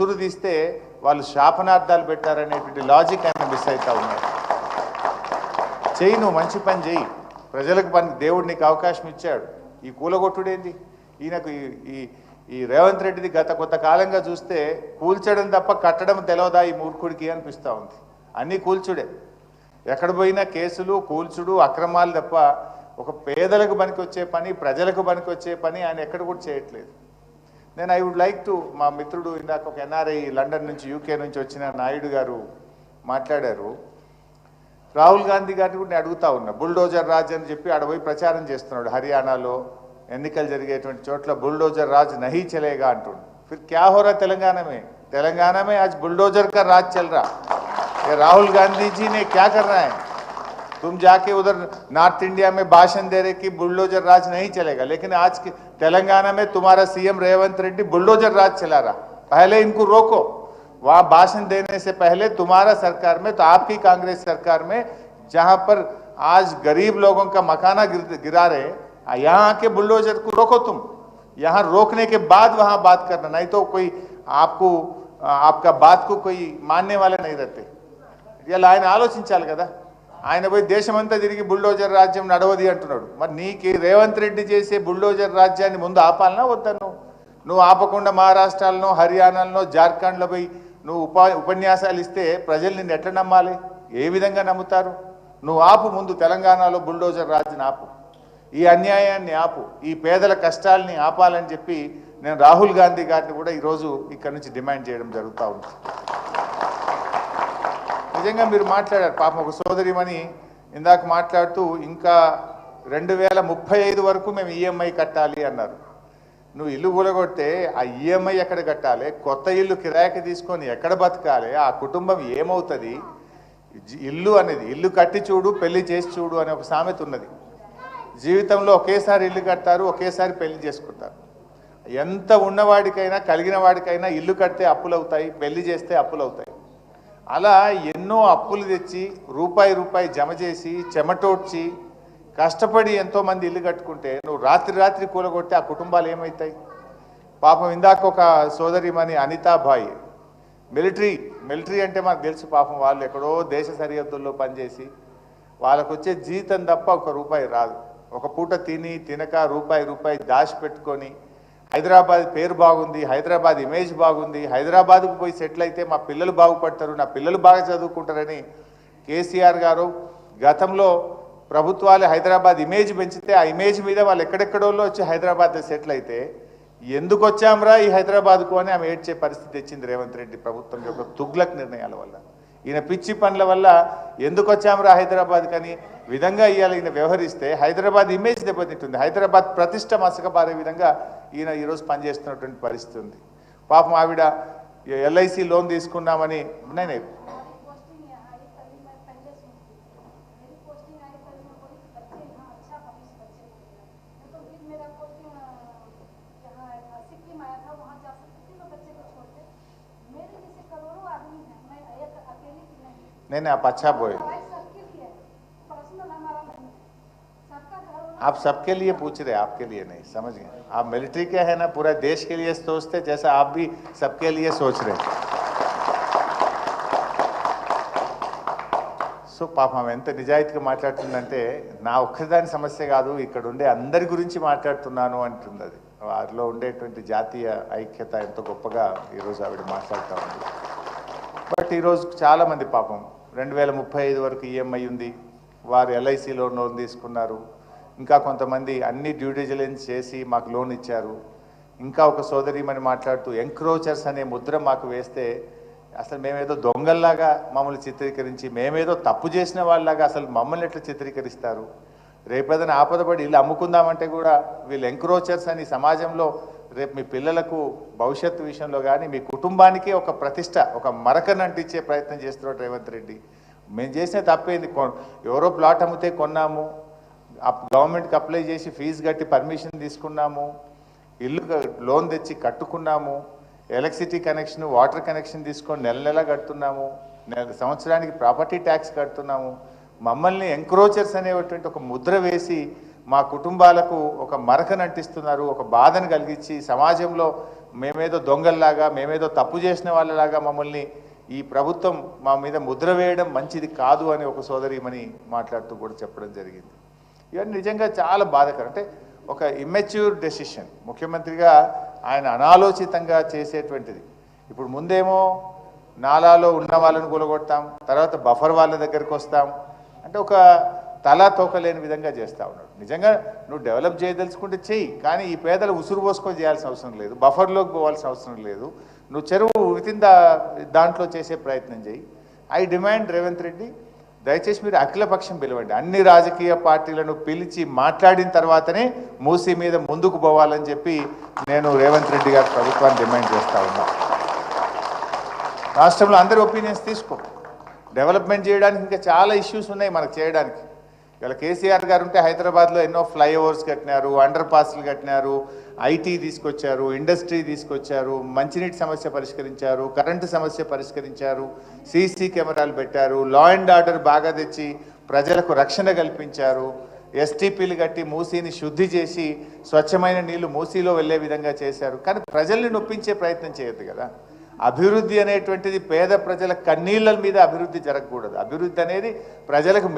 ఉసురు తీస్తే వాళ్ళు శాపనార్థాలు పెట్టారనేటువంటి లాజిక్ ఆయన మిస్ అవుతా ఉన్నారు. చెయ్యి నువ్వు మంచి పని చెయ్యి ప్రజలకు పని దేవుడు నీకు అవకాశం ఇచ్చాడు. ఈ కూలగొట్టుడేంది? ఈయనకు ఈ- ఈ ఈ రేవంత్ రెడ్డిది గత కొంతకాలంగా చూస్తే కూల్చడం తప్ప కట్టడం తెలవదా ఈ మూర్ఖుడికి అనిపిస్తూ ఉంది. అన్నీ కూల్చుడే. ఎక్కడ పోయినా కేసులు కూల్చుడు అక్రమాలు తప్ప ఒక పేదలకు పనికొచ్చే పని ప్రజలకు పనికొచ్చే పని ఆయన ఎక్కడ కూడా చేయట్లేదు. నేను ఐ వుడ్ లైక్ టు మా మిత్రుడు ఇందాక ఒక ఎన్ఆర్ఐ లండన్ నుంచి యూకే నుంచి వచ్చిన నాయుడు గారు మాట్లాడారు. రాహుల్ గాంధీ గారిని కూడా నేను అడుగుతా ఉన్నా. బుల్డోజర్ రాజ్ అని చెప్పి ఆడపోయి ప్రచారం చేస్తున్నాడు హర్యానాలో. ఎన్నికలు జరిగేటువంటి చోట్ల బుల్డోజర్ రాజ్ నహీ చలేగా అంటుండు. ఫిర్ క్యా హోరా తెలంగాణమే తెలంగాణమే ఆజ్ బుల్డోజర్ కా రాజ్ చల్ రాహుల్ గాంధీజీ నే క్యా కర్రా तुम जाके उधर नॉर्थ इंडिया में भाषण दे रहे कि बुलडोजर राज नहीं चलेगा लेकिन आज के तेलंगाना में तुम्हारा सीएम रेवंत रेड्डी बुलडोजर राज चला रहा पहले इनको रोको वहां भाषण देने से पहले तुम्हारा सरकार में तो आपकी कांग्रेस सरकार में जहां पर आज गरीब लोगों का मकाना गिर, गिरा रहे यहाँ आके बुलडोजर को रोको तुम यहाँ रोकने के बाद वहां बात करना नहीं तो कोई आपको आपका बात को कोई मानने वाले नहीं रहते ఇలా ఆయన ఆలోచించాలి కదా ఆయన పోయి దేశమంతా తిరిగి బుల్డోజర్ రాజ్యం నడవది అంటున్నాడు. మరి నీకు రేవంత్ రెడ్డి చేసే బుల్డోజర్ రాజ్యాన్ని ముందు ఆపాలనా వద్దను నువ్వు? ఆపకుండా మహారాష్ట్రలో హర్యానాలో జార్ఖండ్లో పోయి నువ్వు ఉపా ఉపన్యాసాలు ఇస్తే ప్రజలు నిన్ను ఎట్లా నమ్మాలి? ఏ విధంగా నమ్ముతారు? నువ్వు ఆపు ముందు తెలంగాణలో బుల్డోజర్ రాజ్యం ఆపు. ఈ అన్యాయాన్ని ఆపు. ఈ పేదల కష్టాలని ఆపాలని చెప్పి నేను రాహుల్ గాంధీ గారిని కూడా ఈరోజు ఇక్కడ నుంచి డిమాండ్ చేయడం జరుగుతూ ఉంది. నిజంగా మీరు మాట్లాడారు. పాపం ఒక సోదరిమని ఇందాక మాట్లాడుతూ ఇంకా రెండు వేల ముప్పై ఐదు వరకు మేము ఈఎంఐ కట్టాలి అన్నారు. నువ్వు ఇల్లు కూలగొడితే ఆ ఈఎంఐ ఎక్కడ కట్టాలి? కొత్త ఇల్లు కిరాయికి తీసుకొని ఎక్కడ బతకాలి? ఆ కుటుంబం ఏమవుతుంది? ఇల్లు అనేది ఇల్లు కట్టి చూడు పెళ్ళి చేసి చూడు అనే ఒక సామెత ఉన్నది. జీవితంలో ఒకేసారి ఇల్లు కడతారు ఒకేసారి పెళ్ళి చేసుకుంటారు. ఎంత ఉన్నవాడికైనా కలిగిన వాడికైనా ఇల్లు కడితే అప్పులు అవుతాయి పెళ్ళి చేస్తే అప్పులవుతాయి. అలా ఎన్నో అప్పులు తెచ్చి రూపాయి రూపాయి జమ చేసి చెమటోడ్చి కష్టపడి ఎంతోమంది ఇల్లు కట్టుకుంటే నువ్వు రాత్రి రాత్రి కూలగొట్టి ఆ కుటుంబాలు ఏమవుతాయి పాపం ఇందాక ఒక సోదరిమణి అనితాబాయి మిలిటరీ మిలిటరీ అంటే మాకు తెలుసు పాపం వాళ్ళు ఎక్కడో దేశ సరిహద్దుల్లో పనిచేసి వాళ్ళకు వచ్చే జీతం తప్ప ఒక రూపాయి రాదు. ఒక పూట తిని తినక రూపాయి రూపాయి దాచి పెట్టుకొని హైదరాబాద్ పేరు బాగుంది హైదరాబాద్ ఇమేజ్ బాగుంది హైదరాబాద్కు పోయి సెటిల్ అయితే మా పిల్లలు బాగుపడతారు నా పిల్లలు బాగా చదువుకుంటారని కేసీఆర్ గారు గతంలో ప్రభుత్వాలు హైదరాబాద్ ఇమేజ్ పెంచితే ఆ ఇమేజ్ మీద వాళ్ళు ఎక్కడెక్కడోళ్ళు వచ్చి హైదరాబాద్ సెటిల్ అయితే ఎందుకు వచ్చాంరా ఈ హైదరాబాద్కు అని ఆమె ఏడ్చే పరిస్థితి తెచ్చింది రేవంత్ రెడ్డి ప్రభుత్వం యొక్క తుగ్లక్ నిర్ణయాల వల్ల. ఈయన పిచ్చి పనుల వల్ల ఎందుకు వచ్చాంరా హైదరాబాద్ కానీ? విధంగా ఇవాళ ఈయన వ్యవహరిస్తే హైదరాబాద్ ఇమేజ్ దెబ్బతింటుంది. హైదరాబాద్ ప్రతిష్ట మసకబారే విధంగా ఈయన ఈరోజు పనిచేస్తున్నటువంటి పరిస్థితి ఉంది. పాపం ఆవిడ ఎల్ఐసి లోన్ తీసుకున్నామని నేను है सबका घर होना आप सबके लिए पूछ रहे आपके लिए नहीं समझ गए आप मिलिट्री के है ना पूरा देश के लिए सोचते जैसा आप भी सबके लिए सोच रहे సో పాపం ఆమె ఎంత నిజాయితీగా మాట్లాడుతుందంటే నా ఒక్కదాని సమస్య కాదు ఇక్కడ ఉండే అందరి గురించి మాట్లాడుతున్నాను అంటుంది అది వారిలో ఉండేటువంటి జాతీయ ఐక్యత ఎంతో గొప్పగా ఈరోజు ఆవిడ మాట్లాడుతూ ఉంది బట్ ఈరోజు చాలామంది పాపం రెండు వేల ముప్పై ఐదు వరకు ఈఎంఐ ఉంది. వారు ఎల్ఐసిలో లోన్ తీసుకున్నారు. ఇంకా కొంతమంది అన్ని డ్యూ చేసి మాకు లోన్ ఇచ్చారు. ఇంకా ఒక సోదరిమని మాట్లాడుతూ ఎంక్రోచర్స్ అనే ముద్ర మాకు వేస్తే అసలు మేమేదో దొంగల్లాగా మమ్మల్ని చిత్రీకరించి మేమేదో తప్పు చేసిన వాళ్ళలాగా అసలు మమ్మల్ని ఎట్లా చిత్రీకరిస్తారు? రేపేదైనా ఆపదపడి ఇల్లు అమ్ముకుందామంటే కూడా వీళ్ళు ఎంక్రోచర్స్ అని సమాజంలో రేపు మీ పిల్లలకు భవిష్యత్తు విషయంలో కానీ మీ కుటుంబానికి ఒక ప్రతిష్ట ఒక మరకను అంటించే ప్రయత్నం చేస్తున్నాడు రేవంత్ రెడ్డి. మేము చేసిన తప్పేంది? కొ- ఎవరో ప్లాట్ అమ్మితే కొన్నాము. గవర్నమెంట్కి అప్లై చేసి ఫీజు కట్టి పర్మిషన్ తీసుకున్నాము. ఇల్లు లోన్ తెచ్చి కట్టుకున్నాము. ఎలక్ట్రిసిటీ కనెక్షన్ వాటర్ కనెక్షన్ తీసుకొని నెల నెల కడుతున్నాము. నెల సంవత్సరానికి ప్రాపర్టీ ట్యాక్స్ కడుతున్నాము. మమ్మల్ని ఎంక్రోచర్స్ అనేటువంటి ఒక ముద్ర వేసి మా కుటుంబాలకు ఒక మరకను అంటిస్తున్నారు. ఒక బాధను కలిగించి సమాజంలో మేమేదో దొంగల్లాగా మేమేదో తప్పు చేసిన వాళ్ళలాగా మమ్మల్ని ఈ ప్రభుత్వం మా మీద ముద్ర వేయడం మంచిది కాదు అని ఒక సోదరిమని మాట్లాడుతూ కూడా చెప్పడం జరిగింది. ఇవన్నీ నిజంగా చాలా బాధకరం. అంటే ఒక ఇమ్మెచ్యూర్ డెసిషన్ ముఖ్యమంత్రిగా ఆయన అనాలోచితంగా చేసేటువంటిది. ఇప్పుడు ముందేమో నాలాలో ఉన్న వాళ్ళని కూలగొడతాం తర్వాత బఫర్ వాళ్ళ దగ్గరికి వస్తాం. అంటే ఒక తలా తోకలేని విధంగా చేస్తా ఉన్నాడు. నిజంగా నువ్వు డెవలప్ చేయదలుచుకుంటే చెయ్యి కానీ ఈ పేదలు ఉసురు పోసుకొని చేయాల్సిన అవసరం లేదు. బఫర్లోకి పోవాల్సిన అవసరం లేదు. నువ్వు చెరువు వితిన్ దా దాంట్లో చేసే ప్రయత్నం చేయి. ఐ డిమాండ్ రేవంత్ రెడ్డి దయచేసి మీరు అఖిలపక్షం పిలవండి. అన్ని రాజకీయ పార్టీలను పిలిచి మాట్లాడిన తర్వాతనే మూసీ మీద ముందుకు పోవాలని చెప్పి నేను రేవంత్ రెడ్డి గారి ప్రభుత్వాన్ని డిమాండ్ చేస్తూ ఉన్నా. రాష్ట్రంలో అందరి ఒపీనియన్స్ తీసుకో. డెవలప్మెంట్ చేయడానికి ఇంకా చాలా ఇష్యూస్ ఉన్నాయి మనకు చేయడానికి. ఇవాళ కేసీఆర్ గారు ఉంటే హైదరాబాద్లో ఎన్నో ఫ్లైఓవర్స్ కట్టినారు అండర్ పాస్లు కట్టినారు ఐటీ తీసుకొచ్చారు ఇండస్ట్రీ తీసుకొచ్చారు మంచినీటి సమస్య పరిష్కరించారు కరెంటు సమస్య పరిష్కరించారు సీసీ కెమెరాలు పెట్టారు లా అండ్ ఆర్డర్ బాగా తెచ్చి ప్రజలకు రక్షణ కల్పించారు ఎస్టీపీలు కట్టి మూసీని శుద్ధి చేసి స్వచ్ఛమైన నీళ్ళు మూసీలో వెళ్ళే విధంగా చేశారు. కానీ ప్రజల్ని నొప్పించే ప్రయత్నం చేయొద్దు కదా. అభివృద్ధి అనేటువంటిది పేద ప్రజల కన్నీళ్ళ మీద అభివృద్ధి జరగకూడదు. అభివృద్ధి అనేది ప్రజలకు